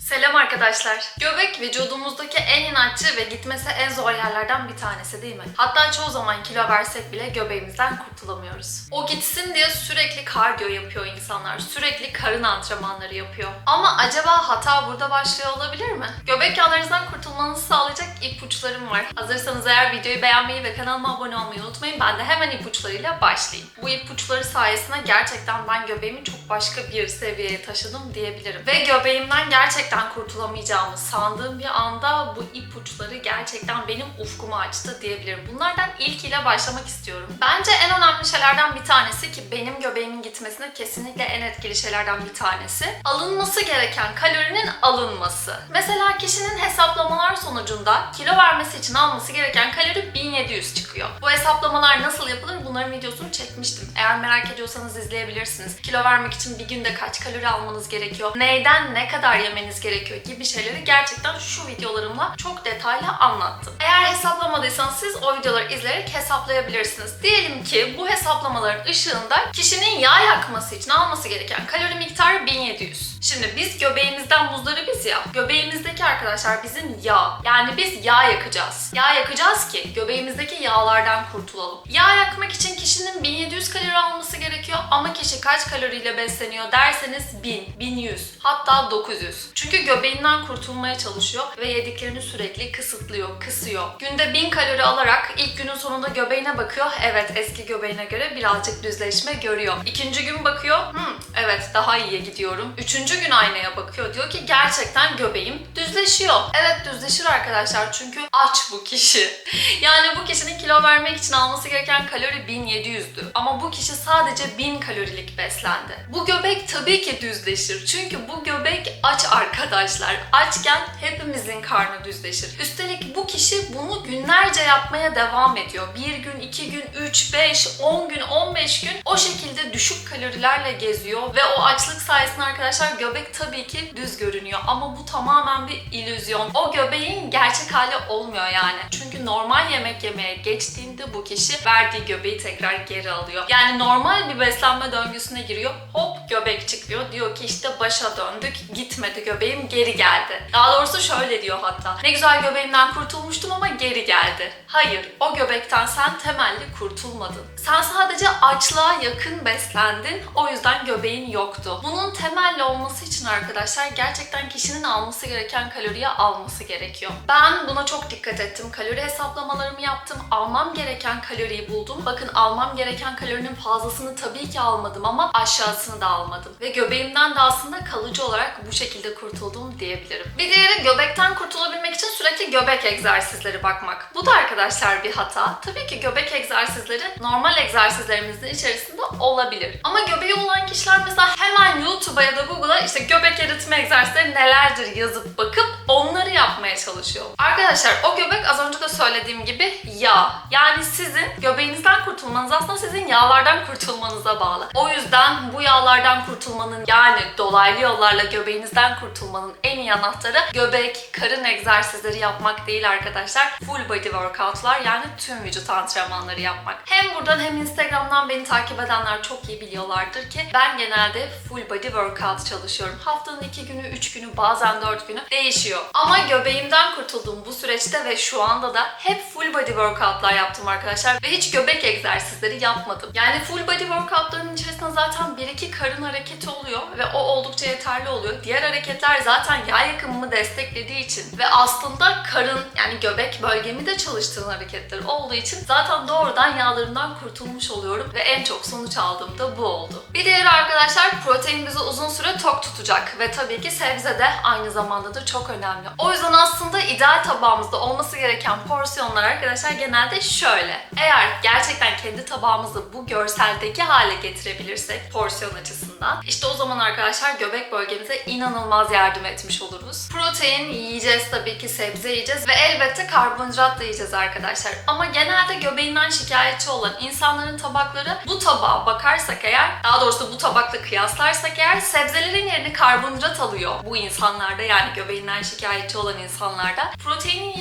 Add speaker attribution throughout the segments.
Speaker 1: Selam arkadaşlar. Göbek vücudumuzdaki en inatçı ve gitmesi en zor yerlerden bir tanesi değil mi? Hatta çoğu zaman kilo versek bile göbeğimizden kurtulamıyoruz. O gitsin diye sürekli kardiyo yapıyor insanlar. Sürekli karın antrenmanları yapıyor. Ama acaba hata burada başlıyor olabilir mi? Göbek yağlarınızdan kurtulmanızı sağlayacak ipuçlarım var. Hazırsanız eğer videoyu beğenmeyi ve kanalıma abone olmayı unutmayın. Ben de hemen ipuçlarıyla başlayayım. Bu ipuçları sayesinde gerçekten ben göbeğimi çok başka bir seviyeye taşıdım diyebilirim. Ve göbeğimden gerçekten kurtulamayacağımı sandığım bir anda bu ipuçları gerçekten benim ufkumu açtı diyebilirim. Bunlardan ilkiyle başlamak istiyorum. Bence en önemli şeylerden bir tanesi ki benim göbeğimin gitmesine kesinlikle en etkili şeylerden bir tanesi. Alınması gereken kalorinin alınması. Mesela kişinin hesaplamalar sonucunda kilo vermesi için alması gereken kalori 1700 çıkıyor. Bu hesaplamalar nasıl yapılır bunların videosunu çekmiştim. Eğer merak ediyorsanız izleyebilirsiniz. Kilo vermek için bir günde kaç kalori almanız gerekiyor? Neyden ne kadar yemeniz gerekiyor gibi şeyleri gerçekten şu videolarımla çok detaylı anlattım. Eğer hesaplamadıysanız siz o videoları izleyerek hesaplayabilirsiniz. Diyelim ki bu hesaplamaların ışığında kişinin yağ yakması için alması gereken kalori miktarı 1700. Şimdi biz göbeğimizden buzları biz ya. Göbeğimizdeki arkadaşlar bizim yağ. Yani biz yağ yakacağız. Yağ yakacağız ki göbeğimizdeki yağlardan kurtulalım. Yağ yakmak için kişinin 1700 kalori alması gerekiyor ama kişi kaç kaloriyle besleniyor derseniz 1000, 1100 hatta 900. Çünkü göbeğinden kurtulmaya çalışıyor ve yediklerini sürekli kısıtlıyor, kısıyor. Günde 1000 kalori alarak ilk günün sonunda göbeğine bakıyor. Evet eski göbeğine göre birazcık düzleşme görüyor. İkinci gün bakıyor. Hmm, evet daha iyiye gidiyorum. Üçüncü gün aynaya bakıyor. Diyor ki gerçekten göbeğim düzleşiyor. Evet düzleşir arkadaşlar çünkü aç bu kişi. Yani bu kişinin kilo vermek için alması gereken kalori 1700'dü. Ama bu kişi sadece 1000 kalorilik beslendi. Bu göbek tabii ki düzleşir. Çünkü bu göbek aç arkadaşlar. Açken hepimizin karnı düzleşir. Üstelik bu kişi bunu günlerce yapmaya devam ediyor. Bir gün, iki gün, 3, 5, 10 gün, 15 gün o şekilde düşük kalorilerle geziyor ve o açlık sayesinde arkadaşlar göbek tabii ki düz görünüyor ama bu tamamen bir illüzyon. O göbeğin gerçek hali olmuyor yani. Çünkü normal yemek yemeye geçtiğinde bu kişi verdiği göbeği tekrar geri alıyor. Yani normal bir beslenme döngüsüne giriyor. Hop göbek çıkıyor. Diyor ki işte başa döndük. Gitmedi göbeğim geri geldi. Daha doğrusu şöyle diyor hatta. Ne güzel göbeğimden kurtulmuştum ama geri geldi. Hayır, o göbekten sen temelli kurtulmadın. Sen sadece açlığa yakın beslendin. O yüzden göbeğin yoktu. Bunun temelli olması için arkadaşlar gerçekten kişinin alması gereken kaloriyi alması gerekiyor. Ben buna çok dikkat ettim. Kalori hesaplamalarımı yaptım. Almam gereken kaloriyi buldum. Bakın almam gereken kalorinin fazlasını tabii ki almadım ama aşağısını da almadım. Ve göbeğimden de aslında kalıcı olarak bu şekilde kurtuldum diyebilirim. Bir diğeri göbekten kurtulabilmek için sürekli göbek egzersizleri bakmak. Bu da arkadaşlar bir hata. Tabii ki göbek egzersizleri normal egzersizlerimizin içerisinde olabilir. Ama göbeği olan kişiler mesela hemen YouTube'a ya da Google'a işte göbek eritme egzersizleri nelerdir yazıp bakıp onları yapmaya çalışıyor. Arkadaşlar o göbek az önce de söylediğim gibi yağ. Yani sizin göbeğinizden kurtulmanız aslında sizin yağlardan kurtulmanıza bağlı. O yüzden bu yağlardan kurtulmanın yani dolaylı yollarla göbeğinizden kurtulmanın en iyi anahtarı göbek, karın egzersizleri yapmak değil arkadaşlar. Full body workoutlar yani tüm vücut antrenmanları yapmak. Hem buradan hem Instagram'dan beni takip edenler çok iyi biliyorlardır ki ben genelde full body workout çalışıyorum. Haftanın iki günü, üç günü, bazen dört günü değişiyor. Ama göbeğimden kurtulduğum bu süreçte ve şu anda da hep full body workoutlar yaptım arkadaşlar ve hiç göbek egzersizleri yapmadım. Yani full body workoutların içerisinde zaten bir iki karın hareketi oluyor ve o oldukça yeterli oluyor. Diğer hareketler zaten yağ yakımımı desteklediği için ve aslında karın yani göbek bölgemi de çalıştıran hareketler olduğu için zaten doğrudan yağlarımdan kurtulmuş oluyorum ve en çok sonuç aldığım da bu oldu. Bir diğeri arkadaşlar protein bizi uzun süre tok tutacak ve tabii ki sebze de aynı zamanda da çok önemli. O yüzden aslında ideal tabağımızda olması gereken porsiyonlar arkadaşlar genelde şöyle. Eğer gerçekten kendi tabağımızı bu görseldeki hale getirebilirsek porsiyon açısından işte o zaman arkadaşlar göbek bölgemize inanılmaz yardım etmiş oluruz. Protein yiyeceğiz tabii ki sebze yiyeceğiz ve elbette karbonhidrat da yiyeceğiz arkadaşlar. Ama genelde göbeğinden şikayetçi olan insanların tabakları bu tabağa bakarsak eğer daha doğrusu bu tabakla kıyaslarsak eğer sebzelerin yerini karbonhidrat alıyor bu insanlarda yani göbeğinden şikayetçi şikayetçi olan insanlarda proteinin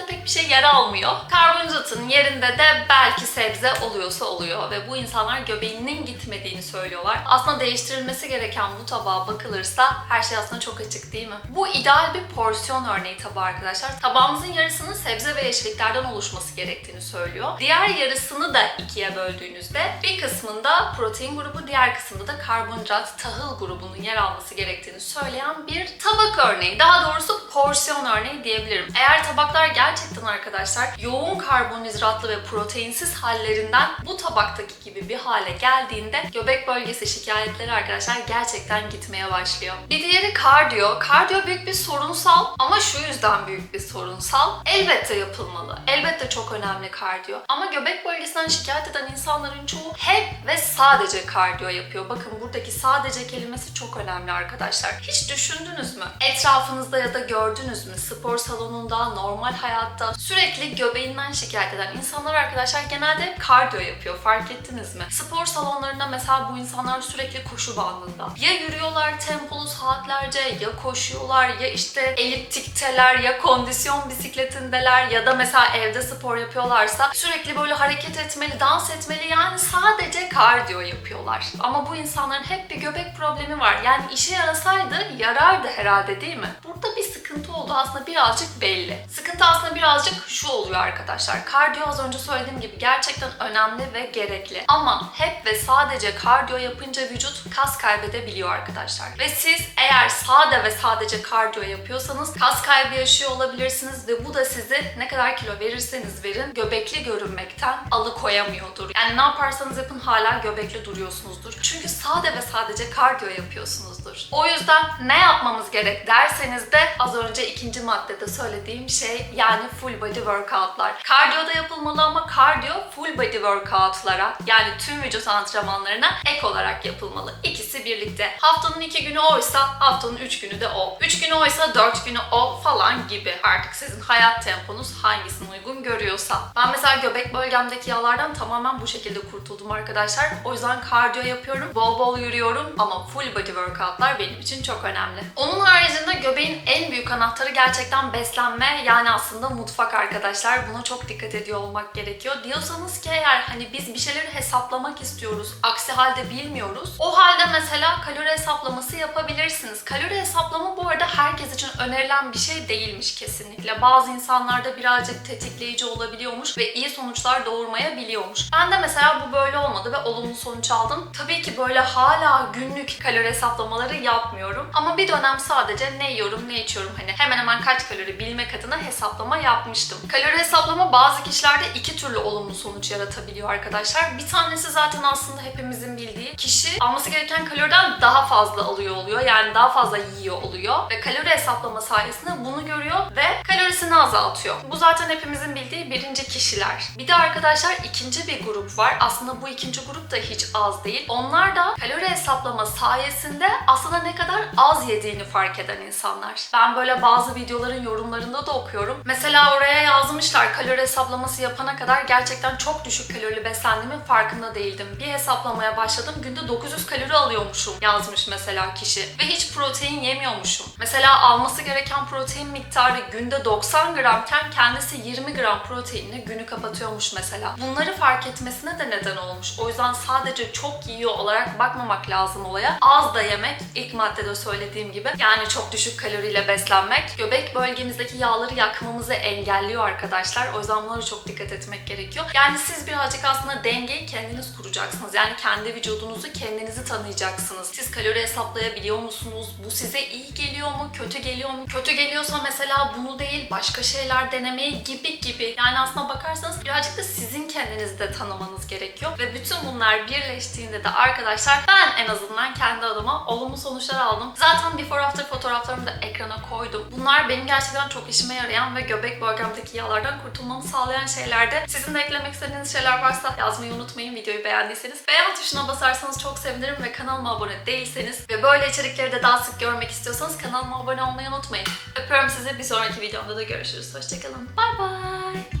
Speaker 1: genelde pek bir şey yer almıyor. Karbonhidratın yerinde de belki sebze oluyorsa oluyor ve bu insanlar göbeğinin gitmediğini söylüyorlar. Aslında değiştirilmesi gereken bu tabağa bakılırsa her şey aslında çok açık değil mi? Bu ideal bir porsiyon örneği tabağı arkadaşlar. Tabağımızın yarısının sebze ve yeşilliklerden oluşması gerektiğini söylüyor. Diğer yarısını da ikiye böldüğünüzde bir kısmında protein grubu, diğer kısmında da karbonhidrat, tahıl grubunun yer alması gerektiğini söyleyen bir tabak örneği. Daha doğrusu porsiyon örneği diyebilirim. Eğer tabaklar gerçekten arkadaşlar yoğun karbonhidratlı ve proteinsiz hallerinden bu tabaktaki gibi bir hale geldiğinde göbek bölgesi şikayetleri arkadaşlar gerçekten gitmeye başlıyor. Bir diğeri kardiyo. Kardiyo büyük bir sorunsal ama şu yüzden büyük bir sorunsal. Elbette yapılmalı. Elbette çok önemli kardiyo. Ama göbek bölgesinden şikayet eden insanların çoğu hep ve sadece kardiyo yapıyor. Bakın buradaki sadece kelimesi çok önemli arkadaşlar. Hiç düşündünüz mü? Etrafınızda ya da gördünüz mü? Spor salonunda, normal hayatta sürekli göbeğinden şikayet eden insanlar arkadaşlar genelde kardiyo yapıyor. Fark ettiniz mi? Spor salonlarında mesela bu insanlar sürekli koşu bandında. Ya yürüyorlar tempolu saatlerce ya koşuyorlar ya işte eliptikteler ya kondisyon bisikletindeler ya da mesela evde spor yapıyorlarsa sürekli böyle hareket etmeli, dans etmeli yani sadece kardiyo yapıyorlar. Ama bu insanların hep bir göbek problemi var. Yani işe yarasaydı yarardı herhalde değil mi? Burada bir sıkıntı oldu aslında birazcık belli. Sıkıntı aslında birazcık şu oluyor arkadaşlar. Kardiyo az önce söylediğim gibi gerçekten önemli ve gerekli. Ama hep ve sadece kardiyo yapınca vücut kas kaybedebiliyor arkadaşlar. Ve siz eğer sade ve sadece kardiyo yapıyorsanız kas kaybı yaşıyor olabilirsiniz ve bu da sizi ne kadar kilo verirseniz verin göbekli görünmekten alıkoyamıyordur. Yani ne yaparsanız yapın hala göbekli duruyorsunuzdur. Çünkü sade ve sadece kardiyo yapıyorsunuzdur. O yüzden ne yapmamız gerek derseniz de az önce ikinci maddede söylediğim şey yani full body workoutlar. Kardiyo da yapılmalı ama kardiyo full body workoutlara yani tüm vücut antrenmanlarına ek olarak yapılmalı. İkisi birlikte. Haftanın iki günü oysa haftanın üç günü de o. Üç günü oysa dört günü o falan gibi. Artık sizin hayat temponuz hangisine uygun görüyorsa. Ben mesela göbek bölgemdeki yağlardan tamamen bu şekilde kurtuldum arkadaşlar. O yüzden kardiyo yapıyorum. Bol bol yürüyorum ama full body workoutlar benim için çok önemli. Onun haricinde göbeğin en büyük anahtarı gerçekten beslenme yani aslında mutfak arkadaşlar. Buna çok dikkat ediyor olmak gerekiyor. Diyorsanız ki eğer hani biz bir şeyleri hesaplamak istiyoruz. Aksi halde bilmiyoruz. O halde mesela kalori hesaplaması yapabilirsiniz. Kalori hesaplama bu arada herkes için önerilen bir şey değilmiş kesinlikle. Bazı insanlarda birazcık tetikleyici olabiliyormuş ve iyi sonuçlar doğurmayabiliyormuş. Ben de mesela bu böyle olmadı ve olumlu sonuç aldım. Tabii ki böyle hala günlük kalori hesaplamaları yapmıyorum. Ama bir dönem sadece ne yiyorum, ne içiyorum hani hemen hemen kaç kalori bilmek adına hesaplama yapmıştım. Kalori hesaplama bazı kişilerde iki türlü olumlu sonuç yaratabiliyor arkadaşlar. Bir tanesi zaten aslında hepimizin bildiği kişi alması gereken kaloriden daha fazla alıyor oluyor. Yani daha fazla yiyor oluyor ve kalori hesaplama sayesinde bunu görüyor ve kalorisini azaltıyor. Bu zaten hepimizin bildiği birinci kişiler. Bir de arkadaşlar ikinci bir grup var. Aslında bu ikinci grup da hiç az değil. Onlar da kalori hesaplama sayesinde aslında ne kadar az yediğini fark eden insanlar. Ben böyle bazı videoların yorumlarında da okuyorum. Mesela oraya yazmışlar kalori hesaplaması yapana kadar gerçekten çok düşük kalorili beslendiğimin farkında değildim. Bir hesaplamaya başladım günde 900 kalori alıyormuşum yazmış mesela kişi. Ve hiç protein yemiyormuşum. Mesela alması gereken protein miktarı günde 90 gramken kendisi 20 gram proteinle günü kapatıyormuş mesela. Bunları fark etmesine de neden olmuş. O yüzden sadece çok yiyor olarak bakmamak lazım olaya. Az da yemek ilk maddede söylediğim gibi yani çok düşük kaloriyle beslenmek göbek bölgemizdeki yağları yakmamızı engelliyor arkadaşlar. O yüzden bunlara çok dikkat etmek gerekiyor. Yani siz birazcık aslında dengeyi kendiniz kuracaksınız. Yani kendi vücudunuzu kendinizi tanıyacaksınız. Siz kalori hesaplayabiliyor musunuz? Bu size iyi geliyor mu? Kötü geliyor mu? Kötü geliyorsa mesela bunu değil başka şeyler denemeyi gibi gibi. Yani aslına bakarsanız birazcık da sizin kendinizi de tanımanız gerekiyor. Ve bütün bunlar birleştiğinde de arkadaşlar ben en azından kendi adıma olumlu sonuçlar aldım. Zaten before after fotoğraflarımı da ekrana koydum. Bunlar benim gerçekten çok işime yarayan ve göbek bölgemdeki yağlardan kurtulmamı sağlayan şeylerdi. Sizin de eklemek istediğiniz şeyler varsa yazmayı unutmayın. Videoyu beğendiyseniz beğen tuşuna basarsanız çok sevinirim ve kanalıma abone değilseniz ve böyle içerikleri de daha sık görmek istiyorsanız kanalıma abone olmayı unutmayın. Öpüyorum sizi. Bir sonraki videomda da görüşürüz. Hoşçakalın. Bay bay.